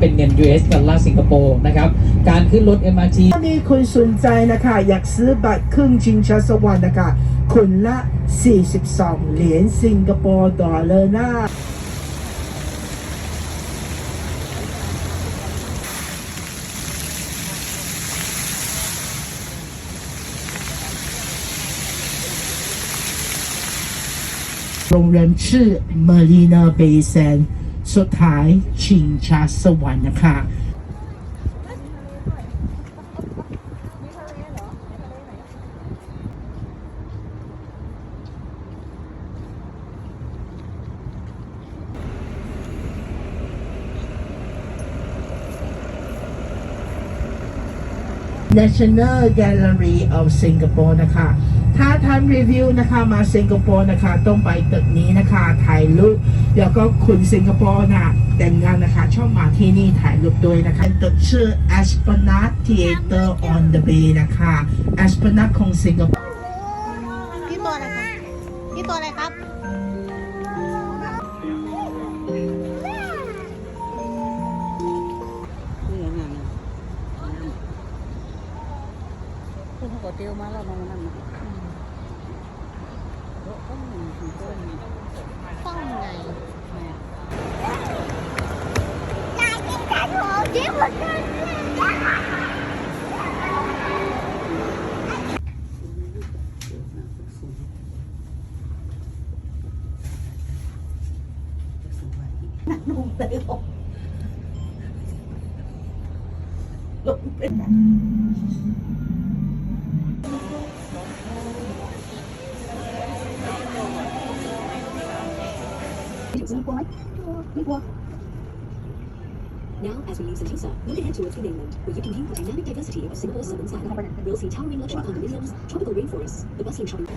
เป็นเงิน US ดอลลาร์สิงคโปร์นะครับ การขึ้นรถ MRT ถ้ามีคนสนใจนะคะ อยากซื้อบัตรครึ่งชิงช้าสวรรค์นะคะคนละ 42 เหรียญสิงคโปร์ดอลลาร์นะโรงแรมชื่อ Marina Bay Sands สุดท้ายชิงชาสวรรค์นะคะ National Gallery of Singapore นะคะ ถ้าท่านรีวิวนะคะมาสิงคโปร์นะคะต้องไปตึกนี้นะคะถ่ายรูปแล้วก็คุณสิงคโปร์นะแต่งงานนะคะชอบมาที่นี่ถ่ายรูปด้วยนะคะตึกชื่อ Esplanade Theatre on the Bay นะคะ Esplanade ของสิงคโปร์พี่ตัวอะไรครับพี่ตัวอะไรครับคุณเขาก็เตียวมาแล้วน้องนั่นนะต้องห นึ่งถึงต้ Now, as we leave Sentosa, look ahead towards the mainland, where you can view the dynamic diversity of Singapore's southern side. We'll see towering luxury condominiums, tropical rainforests, the bustling shopping.